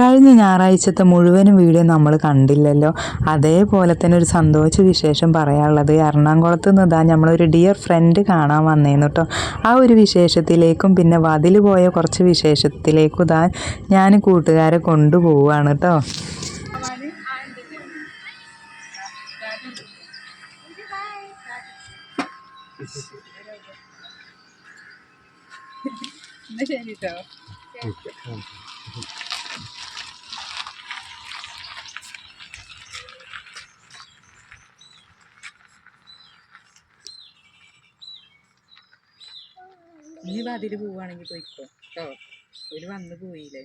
കഴിഞ്ഞ ഞായറാഴ്ചത്തെ മുഴുവനും വീഡിയോ നമ്മൾ കണ്ടില്ലല്ലോ. അതേപോലെ തന്നെ ഒരു സന്തോഷ വിശേഷം പറയാനുള്ളത്. എറണാകുളത്ത് നിന്ന് ഇതാ നമ്മളൊരു ഡിയർ ഫ്രണ്ട് കാണാൻ വന്നേന്ന് കേട്ടോ ആ ഒരു വിശേഷത്തിലേക്കും പിന്നെ വതിൽ പോയ കുറച്ച് വിശേഷത്തിലേക്കും ഇതാ ഞാൻ കൂട്ടുകാരെ കൊണ്ടുപോവുകയാണ് കേട്ടോ ഇനി വാതിൽ പോവാണെങ്കിൽ പോയിക്കോ കേട്ടോ ഒരു വന്ന് പോയില്ലേ.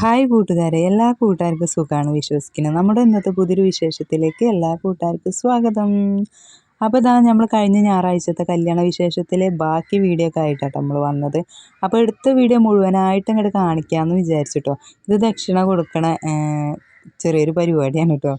ഹായ് കൂട്ടുകാരെ എല്ലാ കൂട്ടുകാർക്കും സുഖമാണ് വിശ്വസിക്കുന്നത്. നമ്മുടെ ഇന്നത്തെ പുതിയൊരു വിശേഷത്തിലേക്ക് എല്ലാ കൂട്ടുകാർക്കും സ്വാഗതം. അപ്പോൾ ഇതാ നമ്മൾ കഴിഞ്ഞ ഞായറാഴ്ചത്തെ കല്യാണ വിശേഷത്തിലെ ബാക്കി വീഡിയോ ഒക്കെ ആയിട്ടാണ് നമ്മൾ വന്നത്. അപ്പോൾ എടുത്ത വീഡിയോ മുഴുവനായിട്ട് ഇങ്ങോട്ട് കാണിക്കാമെന്ന് വിചാരിച്ചിട്ടോ. ഇത് ദക്ഷിണ കൊടുക്കണ ചെറിയൊരു പരിപാടിയാണ് കേട്ടോ.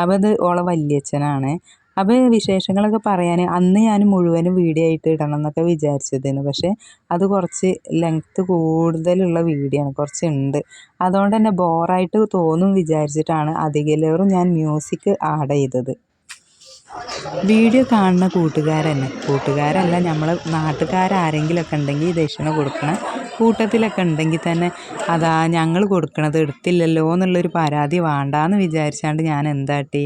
അപ്പോൾ ഇത് ഓളെ വല്യച്ഛനാണ്. അപ്പോൾ വിശേഷങ്ങളൊക്കെ പറയാൻ അന്ന് ഞാൻ മുഴുവനും വീഡിയോ ആയിട്ട് ഇടണം എന്നൊക്കെ വിചാരിച്ചതായിരുന്നു. പക്ഷേ അത് കുറച്ച് ലെങ്ത്ത് കൂടുതലുള്ള വീഡിയോ ആണ് കുറച്ച് ഉണ്ട് അതുകൊണ്ട് തന്നെ ബോറായിട്ട് തോന്നും വിചാരിച്ചിട്ടാണ് അധികലേറും ഞാൻ മ്യൂസിക് ആഡ് ചെയ്തത്. വീഡിയോ കാണുന്ന കൂട്ടുകാരന്നെ. കൂട്ടുകാരല്ല നമ്മൾ നാട്ടുകാരാരെങ്കിലുമൊക്കെ ഉണ്ടെങ്കിൽ ദക്ഷിണ കൊടുക്കണം. കൂട്ടത്തിലൊക്കെ ഉണ്ടെങ്കിൽ തന്നെ അതാ ഞങ്ങൾ കൊടുക്കണത് എടുത്തില്ലല്ലോ എന്നുള്ളൊരു പരാതി വേണ്ടാന്ന് വിചാരിച്ചാണ്ട് ഞാൻ എന്താട്ടി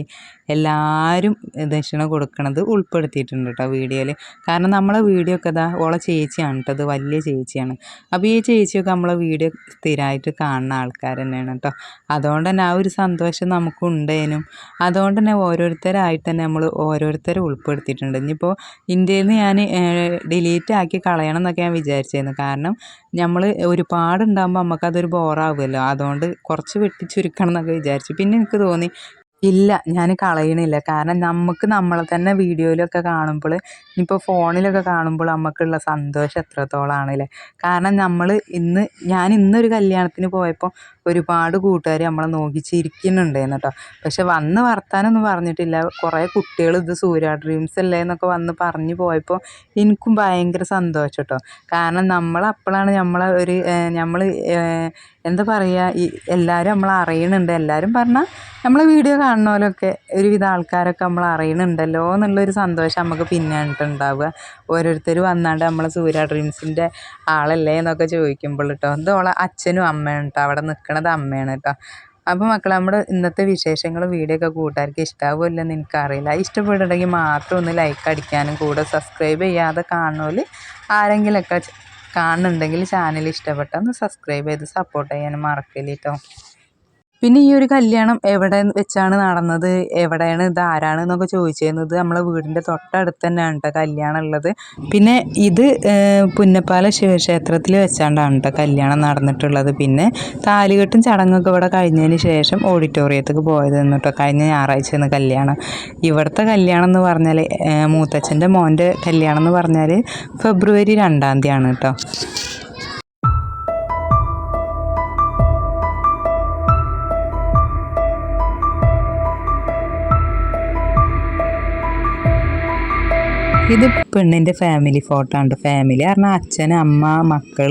എല്ലാവരും ദക്ഷിണ കൊടുക്കണത് ഉൾപ്പെടുത്തിയിട്ടുണ്ട് കേട്ടോ വീഡിയോയിൽ കാരണം നമ്മളെ വീഡിയോ ഒക്കെ ഇതാ ഓളെ ചേച്ചിയാണ് കേട്ടോ അത് വലിയ ചേച്ചിയാണ്. അപ്പോൾ ഈ ചേച്ചിയൊക്കെ നമ്മളെ വീഡിയോ സ്ഥിരമായിട്ട് കാണുന്ന ആൾക്കാർ തന്നെയാണ് കേട്ടോ അതുകൊണ്ട് തന്നെ ആ ഒരു സന്തോഷം നമുക്കുണ്ടേനും അതുകൊണ്ട് തന്നെ ഓരോരുത്തരായിട്ട് തന്നെ നമ്മൾ ഓരോരുത്തരെ ഉൾപ്പെടുത്തിയിട്ടുണ്ട്. ഇനിയിപ്പോൾ ഇന്ത്യയിൽ നിന്ന് ഞാൻ ഡിലീറ്റ് ആക്കി കളയണം എന്നൊക്കെ ഞാൻ വിചാരിച്ചിരുന്നു കാരണം നമ്മൾ ഒരുപാട് ഉണ്ടാകുമ്പോൾ നമുക്കതൊരു ബോറാവുമല്ലോ അതുകൊണ്ട് കുറച്ച് വെട്ടി ചുരുക്കണം എന്നൊക്കെ വിചാരിച്ചു. പിന്നെ എനിക്ക് തോന്നി ഇല്ല ഞാൻ കളയണില്ല. കാരണം നമുക്ക് നമ്മളെ തന്നെ വീഡിയോയിലൊക്കെ കാണുമ്പോൾ ഇപ്പോൾ ഫോണിലൊക്കെ കാണുമ്പോൾ നമുക്കുള്ള സന്തോഷം എത്രത്തോളമാണല്ലേ കാരണം നമ്മൾ ഇന്ന് ഞാൻ ഇന്നൊരു കല്യാണത്തിന് പോയപ്പോൾ ഒരുപാട് കൂട്ടുകാർ നമ്മളെ നോക്കി ചിരിക്കുന്നുണ്ടായിരുന്നു കേട്ടോ പക്ഷെ വന്ന് വർത്താനൊന്നും പറഞ്ഞിട്ടില്ല. കുറേ കുട്ടികൾ ഇത് സൂര്യ ഡ്രീംസ് അല്ലേ എന്നൊക്കെ വന്ന് പറഞ്ഞു പോയപ്പോൾ എനിക്കും ഭയങ്കര സന്തോഷം കേട്ടോ കാരണം നമ്മൾ അപ്പോഴാണ് നമ്മളെ ഒരു നമ്മൾ എന്താ പറയുക ഈ എല്ലാവരും നമ്മൾ അറിയണുണ്ട്. എല്ലാവരും പറഞ്ഞാൽ നമ്മളെ വീഡിയോ കാണുന്നവരൊക്കെ ഒരുവിധ ആൾക്കാരൊക്കെ നമ്മൾ അറിയണുണ്ടല്ലോ എന്നുള്ളൊരു സന്തോഷം നമുക്ക് പിന്നെയാണ് ഉണ്ടാവുക. ഓരോരുത്തർ വന്നാണ്ട് നമ്മളെ സൂര്യ ഡ്രീംസിന്റെ ആളല്ലേ എന്നൊക്കെ ചോദിക്കുമ്പോൾ കേട്ടോ ഇതോളെ അച്ഛനും അമ്മയാണ് കേട്ടോ അവിടെ നിൽക്കണത് അമ്മയാണ് കേട്ടോ അപ്പോൾ മക്കളെ നമ്മുടെ ഇന്നത്തെ വിശേഷങ്ങൾ വീഡിയോ ഒക്കെ കൂട്ടുകാർക്ക് ഇഷ്ടാവുമല്ലെന്ന് എനിക്കറിയില്ല. ഇഷ്ടപ്പെടുന്നുണ്ടെങ്കിൽ മാത്രം ഒന്ന് ലൈക്ക് അടിക്കാനും കൂടെ സബ്സ്ക്രൈബ് ചെയ്യാതെ കാണുമല്ലോ ആരെങ്കിലുമൊക്കെ കാണുന്നുണ്ടെങ്കിൽ ചാനൽ ഇഷ്ടപ്പെട്ടാൽ ഒന്ന് സബ്സ്ക്രൈബ് ചെയ്ത് സപ്പോർട്ട് ചെയ്യാൻ മറക്കല്ലേ കേട്ടോ പിന്നെ ഈ ഒരു കല്യാണം എവിടെ വെച്ചാണ് നടന്നത്? എവിടെയാണ് ഇത്? ആരാണ് എന്നൊക്കെ ചോദിച്ചിരുന്നത്. നമ്മളെ വീടിന്റെ തൊട്ടടുത്ത് തന്നെയാണ് കേട്ടോ കല്യാണം ഉള്ളത്. പിന്നെ ഇത് പുന്നപ്പാല ശിവക്ഷേത്രത്തിൽ വെച്ചാണ്ടാണ് കേട്ടോ കല്യാണം നടന്നിട്ടുള്ളത്. പിന്നെ താലികെട്ടും ചടങ്ങൊക്കെ ഇവിടെ കഴിഞ്ഞതിന് ശേഷം ഓഡിറ്റോറിയത്തേക്ക് പോയത് കേട്ടോ കഴിഞ്ഞ ഞായറാഴ്ചയാണ് കല്യാണം. ഇവിടുത്തെ കല്യാണം എന്ന് പറഞ്ഞാൽ മൂത്തച്ഛന്റെ മോന്റെ കല്യാണം എന്ന് പറഞ്ഞാൽ ഫെബ്രുവരി രണ്ടാം തീയതിയാണ് കേട്ടോ ഇത് പെണ്ണിന്റെ ഫാമിലി ഫോട്ടോ ആണ് ഫാമിലി പറഞ്ഞാൽ അച്ഛൻ അമ്മ മക്കൾ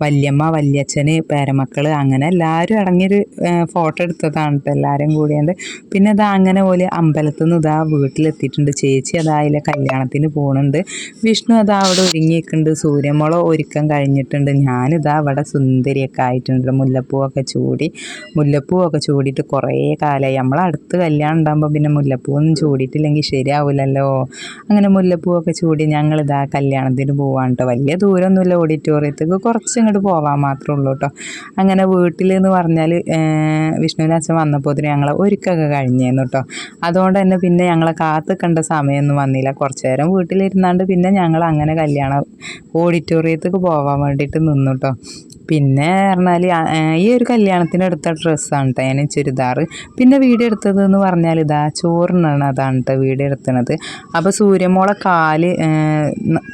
വല്യമ്മ വല്യച്ഛന് പേരമക്കൾ അങ്ങനെ എല്ലാവരും അടങ്ങിയൊരു ഫോട്ടോ എടുത്തതാണ് എല്ലാവരും കൂടിയുണ്ട്. പിന്നെ അത് അങ്ങനെ പോലെ അമ്പലത്തിൽ നിന്ന് ഇതാ വീട്ടിലെത്തിയിട്ടുണ്ട്. ചേച്ചി അതാ അതിലെ കല്യാണത്തിന് പോകുന്നുണ്ട് വിഷ്ണു അതാ അവിടെ ഒരുങ്ങിയിട്ടുണ്ട് സൂര്യമുള ഒരുക്കം കഴിഞ്ഞിട്ടുണ്ട്. ഞാനിതാ അവിടെ സുന്ദരിയൊക്കെ ആയിട്ടുണ്ട് മുല്ലപ്പൂവൊക്കെ ചൂടി മുല്ലപ്പൂവൊക്കെ ചൂടിയിട്ട് കുറേ കാലമായി നമ്മളടുത്ത് കല്യാണം ഉണ്ടാകുമ്പോൾ പിന്നെ മുല്ലപ്പൂവൊന്നും ചൂടിയിട്ടില്ലെങ്കിൽ ശരിയാവില്ലല്ലോ അങ്ങനെ മുല്ലപ്പൂ അത്തപ്പൂവൊക്കെ ചൂടി ഞങ്ങളിതാ കല്യാണത്തിന് പോവാണ് കേട്ടോ വലിയ ദൂരമൊന്നുമില്ല ഓഡിറ്റോറിയത്തേക്ക് കുറച്ച് ഇങ്ങോട്ട് പോകാൻ മാത്രമേ ഉള്ളൂ കേട്ടോ അങ്ങനെ വീട്ടിൽ എന്ന് പറഞ്ഞാൽ വിഷ്ണുവിന്റെ അച്ഛൻ വന്നപ്പോൾ ഞങ്ങൾ ഒരുക്കൊക്കെ കഴിഞ്ഞേന്നു കേട്ടോ അതുകൊണ്ട് തന്നെ പിന്നെ ഞങ്ങളെ കാത്തു കണ്ട സമയമൊന്നും വന്നില്ല. കുറച്ച് നേരം വീട്ടിലിരുന്നാണ്ട് പിന്നെ ഞങ്ങൾ അങ്ങനെ കല്യാണം ഓഡിറ്റോറിയത്തേക്ക് പോവാൻ വേണ്ടിയിട്ട് നിന്നു കേട്ടോ പിന്നെ പറഞ്ഞാൽ ഈ ഒരു കല്യാണത്തിന് എടുത്ത ഡ്രസ്സാണ് കേട്ടോ ഞാൻ ചുരിദാർ പിന്നെ വീഡിയോ എടുത്തത് എന്ന് പറഞ്ഞാൽ ഇതാ ചോറിനാണ് അതാണ് കേട്ടോ വീഡിയോ എടുത്തത് അപ്പോൾ സൂര്യമോളെ കാൽ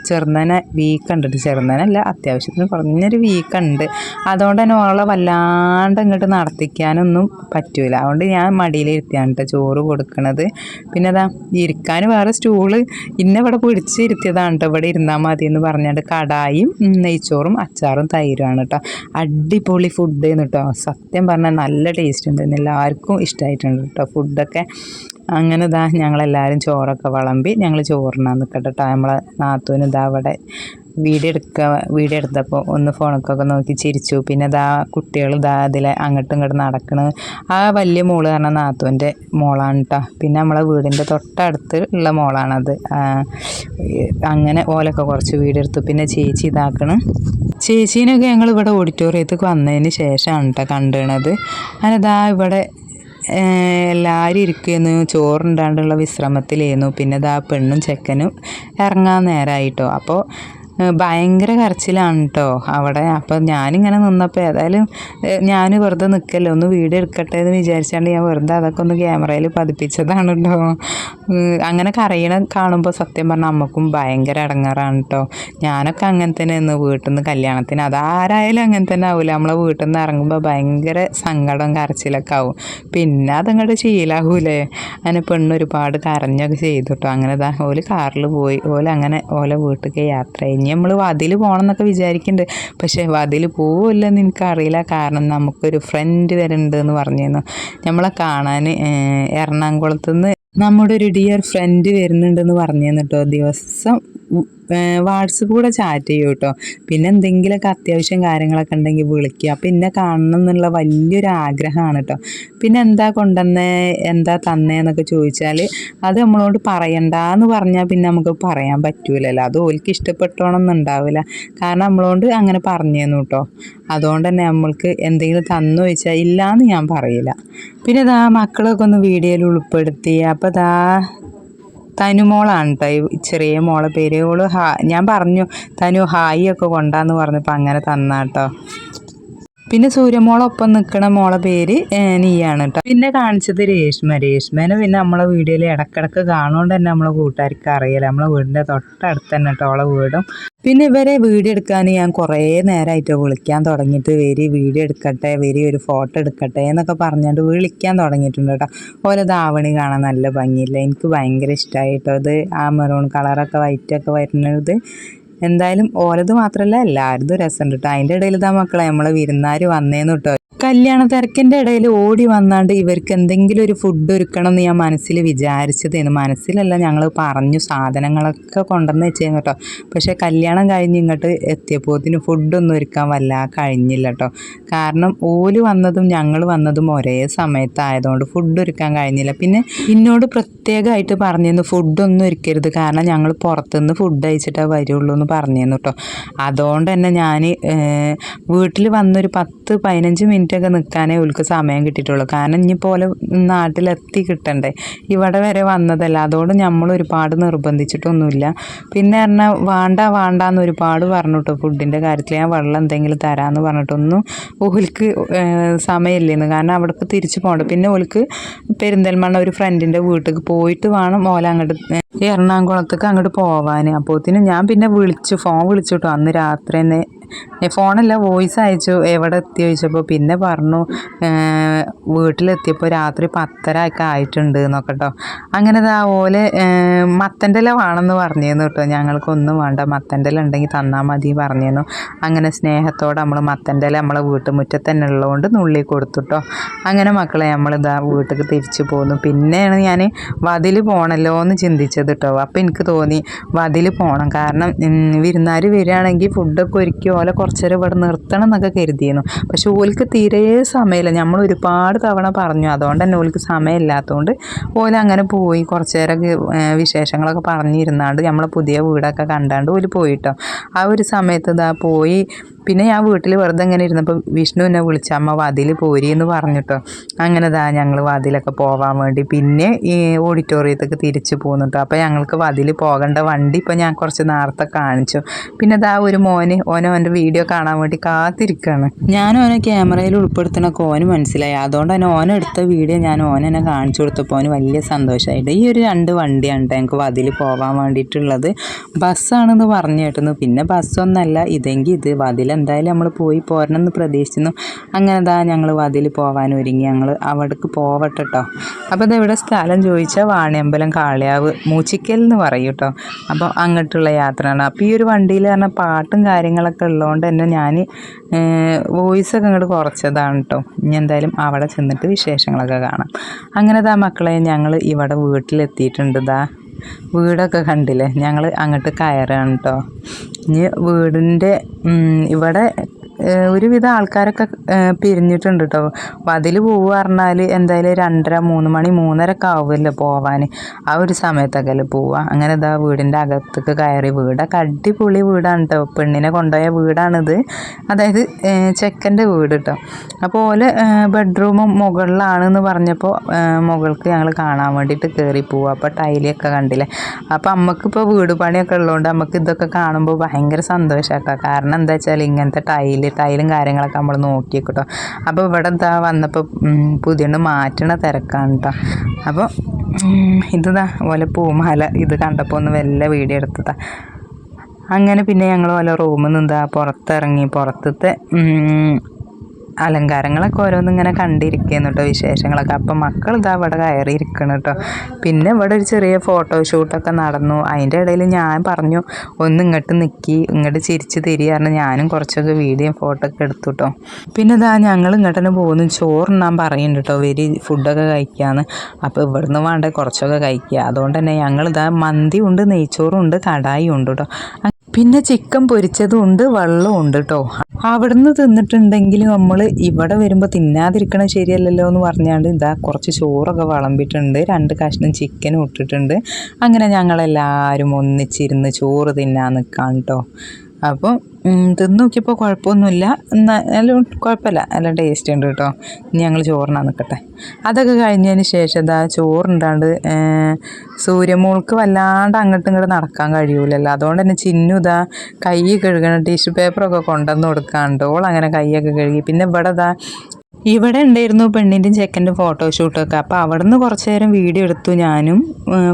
ചെറുന്നനെ വീക്ക് ഉണ്ട് ചെറുന്നനല്ല അത്യാവശ്യത്തിന് കുറഞ്ഞൊരു വീക്കുണ്ട്. അതുകൊണ്ട് തന്നെ ഓളെ വല്ലാണ്ട് ഇങ്ങോട്ട് നടത്തിക്കാനൊന്നും പറ്റൂല. അതുകൊണ്ട് ഞാൻ മടിയിലിരുത്തിയാണ് കേട്ടോ ചോറ് കൊടുക്കണത്. പിന്നെ അതാ ഇരിക്കാൻ വേറെ സ്റ്റൂൾ ഇന്ന ഇവിടെ പിടിച്ചിരുത്തിയതാണ് കേട്ടോ ഇവിടെ ഇരുന്നാൽ മതി എന്ന് പറഞ്ഞുകൊണ്ട് കടായും നെയ്ച്ചോറും അച്ചാറും തൈരുമാണ് കേട്ടോ അടിപൊളി ഫുഡ് കേട്ടോ സത്യം പറഞ്ഞാൽ നല്ല ടേസ്റ്റ് ഉണ്ട്. എല്ലാവർക്കും ഇഷ്ടമായിട്ടുണ്ട് കേട്ടോ ഫുഡൊക്കെ അങ്ങനെ ഇതാ ഞങ്ങളെല്ലാവരും ചോറൊക്കെ വളമ്പി ഞങ്ങൾ ചോറിനാൻ നിൽക്കട്ടെ കേട്ടോ നമ്മളെ നാത്തൂന് ഇതാ അവിടെ വീഡിയോ എടുക്കുക വീഡിയോ എടുത്തപ്പോൾ ഒന്ന് ഫോണൊക്കെ നോക്കി ചിരിച്ചു. പിന്നെ ഇതാ കുട്ടികൾ ഇതാ അതിലെ അങ്ങോട്ടും ഇങ്ങോട്ടും നടക്കണത് ആ വലിയ മോൾ കാരണം നാത്തൂന്റെ മോളാണ് കേട്ടോ പിന്നെ നമ്മളെ വീടിന്റെ തൊട്ടടുത്ത് ഉള്ള മോളാണത്. അങ്ങനെ ഓലൊക്കെ കുറച്ച് വീഡിയോ എടുത്തു. പിന്നെ ചേച്ചി ഇതാക്കണ്. ചേച്ചീനൊക്കെ ഞങ്ങൾ ഇവിടെ ഓഡിറ്റോറിയത്തേക്ക് വന്നതിന് ശേഷമാണ് കേട്ടോ കണ്ടുകണത് ഇതാ ഇവിടെ എല്ലാവരും ഇരിക്കുന്നു. ചോറുണ്ടാണ്ടുള്ള വിശ്രമത്തിലായിരുന്നു. പിന്നെ ഇതാ പെണ്ണും ചെക്കനും ഇറങ്ങാൻ നേരമായിട്ടോ അപ്പോൾ ഭയങ്കര കരച്ചിലാണ് കേട്ടോ അവിടെ അപ്പം ഞാനിങ്ങനെ നിന്നപ്പോൾ ഏതായാലും ഞാൻ വെറുതെ നിൽക്കല്ലോ ഒന്ന് വീഡിയോ എടുക്കട്ടെ എന്ന് വിചാരിച്ചാണ്ട് ഞാൻ വെറുതെ അതൊക്കെ ഒന്ന് ക്യാമറയിൽ പതിപ്പിച്ചതാണ് കേട്ടോ അങ്ങനെ കരയണ കാണുമ്പോൾ സത്യം പറഞ്ഞാൽ നമുക്കും ഭയങ്കര ഇടങ്ങാറാണ് കേട്ടോ ഞാനൊക്കെ അങ്ങനെ തന്നെ ഇന്ന് വീട്ടിൽ നിന്ന് കല്യാണത്തിന് അതാരായാലും അങ്ങനെ തന്നെ ആവില്ല നമ്മളെ വീട്ടിൽ നിന്ന് ഇറങ്ങുമ്പോൾ ഭയങ്കര സങ്കടം കരച്ചിലൊക്കെ ആവും. പിന്നെ അതങ്ങോട്ട് ശീലാകൂലേ അങ്ങനെ പെണ്ണ് ഒരുപാട് കരഞ്ഞൊക്കെ ചെയ്തു കേട്ടോ അങ്ങനെ ഓൽ കാറിൽ പോയി. ഓല അങ്ങനെ ഓലെ വീട്ടിലേക്ക് യാത്ര ഇനി നമ്മൾ വതിൽ പോകണം എന്നൊക്കെ വിചാരിക്കുന്നുണ്ട് പക്ഷേ വതിൽ പോവില്ലെന്ന് എനിക്കറിയില്ല. കാരണം നമുക്കൊരു ഫ്രണ്ട് വരുന്നുണ്ട് എന്ന് പറഞ്ഞിരുന്നു. നമ്മളെ കാണാൻ എറണാകുളത്ത് നിന്ന് നമ്മുടെ ഒരു ഡിയർ ഫ്രണ്ട് വരുന്നുണ്ടെന്ന് പറഞ്ഞു കേട്ടോ ദിവസം വാട്സപ്പ് കൂടെ ചാറ്റ് ചെയ്യും കേട്ടോ പിന്നെ എന്തെങ്കിലുമൊക്കെ അത്യാവശ്യം കാര്യങ്ങളൊക്കെ ഉണ്ടെങ്കിൽ വിളിക്കുക അപ്പം എന്നെ കാണണം എന്നുള്ള വലിയൊരു ആഗ്രഹമാണ് കേട്ടോ പിന്നെ എന്താ കൊണ്ടുവന്നേ എന്താ തന്നേന്നൊക്കെ ചോദിച്ചാൽ അത് നമ്മളോട് പറയണ്ട എന്ന് പറഞ്ഞാൽ പിന്നെ നമുക്ക് പറയാൻ പറ്റൂലല്ലോ. അത് ഓൽക്ക് ഇഷ്ടപ്പെട്ടോണമെന്നുണ്ടാവില്ല കാരണം നമ്മളോട് അങ്ങനെ പറഞ്ഞു തന്നു കേട്ടോ അതുകൊണ്ട് തന്നെ നമ്മൾക്ക് എന്തെങ്കിലും തന്നു ചോദിച്ചാൽ ഇല്ലയെന്ന് ഞാൻ പറയില്ല. പിന്നെ ഇതാ മക്കളൊക്കെ ഒന്ന് വീഡിയോയിൽ ഉൾപ്പെടുത്തി. അപ്പോൾ ഇതാ തനുമോളാണ് കേട്ടോ ഈ ചെറിയ മോളെ പേര്. ഓൾ ഹാ ഞാൻ പറഞ്ഞു തനു ഹായി ഒക്കെ കൊണ്ടാന്ന് പറഞ്ഞപ്പോൾ അങ്ങനെ തന്നാട്ടോ പിന്നെ സൂര്യമോളൊപ്പം നിൽക്കുന്ന മോളെ പേര് നീയാണ് കേട്ടോ പിന്നെ കാണിച്ചത് രേഷ്മ. രേഷ്മേനെ പിന്നെ നമ്മളെ വീഡിയോയിൽ ഇടക്കിടക്ക് കാണുകൊണ്ട് തന്നെ നമ്മളെ കൂട്ടുകാർക്ക് അറിയില്ല. നമ്മളെ വീടിന്റെ തൊട്ടടുത്ത് തന്നെ കേട്ടോ അവളെ വീടും. പിന്നെ ഇവരെ വീഡിയോ എടുക്കാൻ ഞാൻ കുറേ നേരമായിട്ട് വിളിക്കാൻ തുടങ്ങിയിട്ട് വരി വീഡിയോ എടുക്കട്ടെ വരി ഒരു ഫോട്ടോ എടുക്കട്ടെ എന്നൊക്കെ പറഞ്ഞുകൊണ്ട് വിളിക്കാൻ തുടങ്ങിയിട്ടുണ്ട് കേട്ടോ. ഓരോ ധാവണി കാണാൻ നല്ല ഭംഗിയില്ല. എനിക്ക് ഭയങ്കര ഇഷ്ടമായി കേട്ടോ അത് ആ മെറൂൺ കളറൊക്കെ വൈറ്റൊക്കെ വരുന്നത് എന്തായാലും ഓരത് മാത്രമല്ല എല്ലാവരും രസമുണ്ട് കേട്ടോ. അതിന്റെ ഇടയിൽ ഇതാ മക്കളെ നമ്മൾ വിരുന്നാർ വന്നേന്ന് കേട്ടോ കല്യാണ തിരക്കിന്റെ ഇടയിൽ ഓടി വന്നാണ്ട് ഇവർക്ക് എന്തെങ്കിലും ഒരു ഫുഡ് ഒരുക്കണം എന്ന് ഞാൻ മനസ്സിൽ വിചാരിച്ചതേന്ന് മനസ്സിലല്ല ഞങ്ങൾ പറഞ്ഞു സാധനങ്ങളൊക്കെ കൊണ്ടുവന്ന് വെച്ചേന്ന് കേട്ടോ. പക്ഷേ കല്യാണം കഴിഞ്ഞ് ഇങ്ങോട്ട് എത്തിയപ്പോത്തിന് ഫുഡൊന്നും ഒരുക്കാൻ വല്ല കഴിഞ്ഞില്ല കേട്ടോ. കാരണം ഓൽ വന്നതും ഞങ്ങൾ വന്നതും ഒരേ സമയത്തായതുകൊണ്ട് ഫുഡ് ഒരുക്കാൻ കഴിഞ്ഞില്ല. പിന്നെ എന്നോട് പ്രത്യേകമായിട്ട് പറഞ്ഞിരുന്നു ഫുഡൊന്നും ഒരുക്കരുത്. കാരണം ഞങ്ങൾ പുറത്തുനിന്ന് ഫുഡ് അയച്ചിട്ടേ വരുള്ളൂ എന്ന് പറഞ്ഞിരുന്നു കേട്ടോ. അതുകൊണ്ട് തന്നെ ഞാൻ വീട്ടിൽ വന്നൊരു പത്ത് പതിനഞ്ച് മിനിറ്റ് ഒക്കെ നിൽക്കാനേ ഓൾക്ക് സമയം കിട്ടിയിട്ടുള്ളൂ. കാരണം ഇനി പോലെ നാട്ടിലെത്തി കിട്ടണ്ടേ? ഇവിടെ വരെ വന്നതല്ല. അതുകൊണ്ട് നമ്മൾ ഒരുപാട് നിർബന്ധിച്ചിട്ടൊന്നുമില്ല. പിന്നെ പറഞ്ഞാൽ വേണ്ട വേണ്ട എന്ന് ഒരുപാട് പറഞ്ഞു ഫുഡിന്റെ കാര്യത്തിൽ ഞാൻ വെള്ളം എന്തെങ്കിലും തരാമെന്ന് പറഞ്ഞിട്ടൊന്നും ഓൽക്ക് സമയമില്ലേന്ന്. കാരണം അവിടേക്ക് തിരിച്ചു പോകണ്ട പിന്നെ ഓൽക്ക് പെരിന്തൽമണ്ണ ഒരു ഫ്രണ്ടിന്റെ വീട്ടിൽ പോയിട്ട് വേണം ഓല അങ്ങോട്ട് എറണാകുളത്തേക്ക് അങ്ങോട്ട് പോവാൻ അപ്പോഴത്തേനും ഞാൻ പിന്നെ വിളിച്ചു ഫോൺ വിളിച്ചു കേട്ടോ അന്ന് രാത്രി തന്നെ ഫോണല്ല വോയിസ് അയച്ചു. എവിടെ എത്തി ചോദിച്ചപ്പോൾ പിന്നെ പറഞ്ഞു വീട്ടിലെത്തിയപ്പോൾ രാത്രി പത്തര ഒക്കെ ആയിട്ടുണ്ട് എന്നൊക്കെ കേട്ടോ അങ്ങനെ ദാ ഓലെ മത്തന്റെ ഇല വേണമെന്ന് പറഞ്ഞിരുന്നു കേട്ടോ. ഞങ്ങൾക്കൊന്നും വേണ്ട മത്തന്റെ ഇല ഉണ്ടെങ്കിൽ തന്നാൽ മതി പറഞ്ഞിരുന്നു. അങ്ങനെ സ്നേഹത്തോടെ നമ്മൾ മത്തന്റെ ഇല നമ്മളെ വീട്ടുമുറ്റത്ത് തന്നെ ഉള്ളതുകൊണ്ട് നുള്ളി കൊടുത്തു കേട്ടോ അങ്ങനെ മക്കളെ നമ്മളിതാ വീട്ടിലേക്ക് തിരിച്ചു പോന്നു. പിന്നെയാണ് ഞാൻ വതിൽ പോകണല്ലോ എന്ന് ചിന്തിച്ചത് കേട്ടോ അപ്പോൾ എനിക്ക് തോന്നി വതിൽ പോകണം കാരണം വിരുന്നാർ വരികയാണെങ്കിൽ ഫുഡൊക്കെ ഒരുക്കി ഓല കുറച്ചേരം ഇവിടെ നിർത്തണം എന്നൊക്കെ കരുതിയിരുന്നു. പക്ഷെ ഓൽക്ക് തീരെ സമയമില്ല. നമ്മൾ ഒരുപാട് തവണ പറഞ്ഞു. അതുകൊണ്ട് തന്നെ ഓൽക്ക് സമയമില്ലാത്തതുകൊണ്ട് ഓല അങ്ങനെ പോയി കുറച്ച് നേരമൊക്കെ വിശേഷങ്ങളൊക്കെ പറഞ്ഞിരുന്നാണ്ട് നമ്മളെ പുതിയ വീടൊക്കെ കണ്ടാണ്ട് ഓൽ പോയിട്ടോ. ആ ഒരു സമയത്ത് ഇതാ പോയി പിന്നെ ഞാൻ വീട്ടിൽ വെറുതെ ഇങ്ങനെ ഇരുന്നപ്പോൾ വിഷ്ണു എന്നെ വിളിച്ച അമ്മ വാതിൽ പോരി എന്ന് പറഞ്ഞിട്ടോ അങ്ങനെ ദാ ഞങ്ങൾ വാതിലൊക്കെ പോവാൻ വേണ്ടി പിന്നെ ഈ ഓഡിറ്റോറിയത്തേക്ക് തിരിച്ചു പോകുന്നുട്ടോ അപ്പോൾ ഞങ്ങൾക്ക് വാതിൽ പോകേണ്ട വണ്ടി ഇപ്പോൾ ഞാൻ കുറച്ച് നേരത്തെ കാണിച്ചു. പിന്നെ ദാ ഒരു മോന് ഓനെ ഓന്റെ വീഡിയോ കാണാൻ വേണ്ടി കാത്തിരിക്കുകയാണ് ഞാൻ ഓനെ ക്യാമറയിൽ ഉൾപ്പെടുത്തണൊക്കെ ഓന് മനസ്സിലായി. അതുകൊണ്ട് തന്നെ ഓനെടുത്ത വീഡിയോ ഞാൻ ഓനെന്നെ കാണിച്ചു കൊടുത്തപ്പോൾ ഓന് വലിയ സന്തോഷമായിട്ട് ഈ ഒരു രണ്ട് വണ്ടിയാണ് കേട്ടോ ഞങ്ങൾക്ക് വാതിൽ പോകാൻ വേണ്ടിയിട്ടുള്ളത്. ബസ്സാണെന്ന് പറഞ്ഞു കേട്ടുന്നു പിന്നെ ബസ്സൊന്നല്ല ഇതെങ്കിൽ ഇത് വാതിൽ എന്തായാലും നമ്മൾ പോയി പോരണമെന്ന് പ്രതീക്ഷിച്ചിരുന്നു. അങ്ങനെ ദാ ഞങ്ങൾ വതിൽ പോകാൻ ഒരുങ്ങി. ഞങ്ങൾ അവിടേക്ക് പോവട്ടെ കേട്ടോ അപ്പോൾ ഇതെവിടെ സ്ഥലം ചോദിച്ചാൽ വാണിയമ്പലം കാളിയാവ് മൂച്ചിക്കൽ എന്ന് പറയും കേട്ടോ അപ്പോൾ അങ്ങോട്ടുള്ള യാത്രയാണ്. അപ്പോൾ ഈ ഒരു വണ്ടിയിൽ പറഞ്ഞാൽ പാട്ടും കാര്യങ്ങളൊക്കെ ഉള്ളതുകൊണ്ട് തന്നെ ഞാൻ വോയിസൊക്കെ ഇങ്ങോട്ട് കുറച്ചതാണ് കേട്ടോ ഇനി എന്തായാലും അവിടെ ചെന്നിട്ട് വിശേഷങ്ങളൊക്കെ കാണാം. അങ്ങനെ ദാ മക്കളെ ഞങ്ങൾ ഇവിടെ വീട്ടിലെത്തിയിട്ടുണ്ട് ദാ. വീടൊക്കെ കണ്ടില്ലേ? ഞങ്ങൾ അങ്ങോട്ട് കയറാണ് കേട്ടോ ഇനി വീടിന്റെ ഇവിടെ ഒരുവിധം ആൾക്കാരൊക്കെ പിരിഞ്ഞിട്ടുണ്ട് കേട്ടോ അതിൽ പോവുക പറഞ്ഞാൽ എന്തായാലും രണ്ടര മൂന്ന് മണി മൂന്നരക്കെ ആവുമല്ലോ പോവാൻ ആ ഒരു സമയത്തൊക്കെ അല്ലേ പോവുക അങ്ങനെ ഇതാ വീടിന്റെ അകത്തേക്ക് കയറി വീടൊക്കെ അടിപൊളി വീടാണ് കേട്ടോ പെണ്ണിനെ കൊണ്ടുപോയ വീടാണിത്. അതായത് ചെക്കന്റെ വീട് കേട്ടോ അപ്പോൾ ഓലെ ബെഡ്റൂമും മുകളിലാണെന്ന് പറഞ്ഞപ്പോൾ മുകൾക്ക് ഞങ്ങൾ കാണാൻ വേണ്ടിയിട്ട് കയറി പോവുക അപ്പോൾ ടൈലിയൊക്കെ കണ്ടില്ലേ? അപ്പോൾ അമ്മക്കിപ്പോൾ വീട് പണിയൊക്കെ ഉള്ളതുകൊണ്ട് നമുക്ക് ഇതൊക്കെ കാണുമ്പോൾ ഭയങ്കര സന്തോഷമാക്കാം കാരണം എന്താ വെച്ചാൽ ഇങ്ങനത്തെ ടൈൽ ടൈലും കാര്യങ്ങളൊക്കെ നമ്മൾ നോക്കി കേട്ടോ അപ്പോൾ ഇവിടെ എന്താ വന്നപ്പോൾ പുതിയ മാറ്റണ തിരക്കാണ് കേട്ടോ അപ്പോൾ ഇതാ ഓലെ പൂമാല ഇത് കണ്ടപ്പോൾ ഒന്ന് വല്ല വീഡിയോ എടുത്തതാ. അങ്ങനെ പിന്നെ ഞങ്ങൾ ഓല റൂമിൽ നിന്ന് എന്താ പുറത്തിറങ്ങി പുറത്തത്തെ അലങ്കാരങ്ങളൊക്കെ ഓരോന്നും ഇങ്ങനെ കണ്ടിരിക്കുന്നു കേട്ടോ വിശേഷങ്ങളൊക്കെ. അപ്പം മക്കൾ ഇതാ ഇവിടെ കയറി ഇരിക്കണം കേട്ടോ പിന്നെ ഇവിടെ ഒരു ചെറിയ ഫോട്ടോഷൂട്ടൊക്കെ നടന്നു. അതിന്റെ ഇടയിൽ ഞാൻ പറഞ്ഞു ഒന്ന് ഇങ്ങോട്ട് നിൽക്കി ഇങ്ങോട്ട് ചിരിച്ച് തിരി കാരണം ഞാനും കുറച്ചൊക്കെ വീഡിയോ ഫോട്ടോ ഒക്കെ എടുത്തു കേട്ടോ പിന്നെ ഇതാ ഞങ്ങൾ ഇങ്ങോട്ട് തന്നെ പോകുന്നു. ചോറുണ്ണാൻ പറയുന്നുണ്ട് കേട്ടോ വരി ഫുഡൊക്കെ കഴിക്കാന്ന്. അപ്പോൾ ഇവിടുന്ന് വേണ്ട കുറച്ചൊക്കെ കഴിക്കുക. അതുകൊണ്ട് തന്നെ ഞങ്ങളിതാ മന്തി ഉണ്ട് നെയ്ച്ചോറും ഉണ്ട് കടായി ഉണ്ട് കേട്ടോ പിന്നെ ചിക്കൻ പൊരിച്ചതും ഉണ്ട് വെള്ളവും ഉണ്ട് കേട്ടോ അവിടുന്ന് തിന്നിട്ടുണ്ടെങ്കിൽ നമ്മൾ ഇവിടെ വരുമ്പോൾ തിന്നാതിരിക്കണത് ശരിയല്ലല്ലോ എന്ന് പറഞ്ഞാണ്ട് ഇതാ കുറച്ച് ചോറൊക്കെ വിളമ്പിയിട്ടുണ്ട്. രണ്ട് കഷ്ണം ചിക്കനും ഇട്ടിട്ടുണ്ട്. അങ്ങനെ ഞങ്ങളെല്ലാവരും ഒന്നിച്ചിരുന്ന് ചോറ് തിന്നാൻ നിൽക്കാം കേട്ടോ അപ്പോൾ തിന്ന് നോക്കിയപ്പോൾ കുഴപ്പമൊന്നുമില്ല. നല്ല കുഴപ്പമില്ല. നല്ല ടേസ്റ്റ് ഉണ്ട് കേട്ടോ. ഇനി ഞങ്ങൾ ചോറിനാണ് നിൽക്കട്ടെ അതൊക്കെ കഴിഞ്ഞതിന് ശേഷം എന്താ ചോറുണ്ടാണ്ട് സൂര്യമോൾക്ക് വല്ലാണ്ട് അങ്ങോട്ടും ഇങ്ങോട്ട് നടക്കാൻ കഴിയൂലല്ലോ. അതുകൊണ്ട് തന്നെ ചിന്നു ഇതാ കൈ കഴുകണം ടിഷ്യൂ പേപ്പറൊക്കെ കൊണ്ടുവന്ന് കൊടുക്കാണ്ട്. ഓൾ അങ്ങനെ കൈയൊക്കെ കഴുകി. പിന്നെ ഇവിടെ ഇതാ ഇവിടെ ഉണ്ടായിരുന്നു പെണ്ണിന്റെയും ഫോട്ടോ ഫോട്ടോഷൂട്ടൊക്കെ. അപ്പോൾ അവിടെ നിന്ന് കുറച്ച് നേരം വീഡിയോ എടുത്തു ഞാനും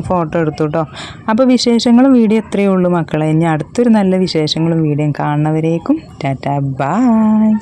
ഫോട്ടോ എടുത്തു കേട്ടോ അപ്പോൾ വിശേഷങ്ങളും വീഡിയോ എത്രയേ ഉള്ളൂ മക്കളെ. ഇനി അടുത്തൊരു നല്ല വിശേഷങ്ങളും വീഡിയോയും കാണുന്നവരേക്കും. Tata bye.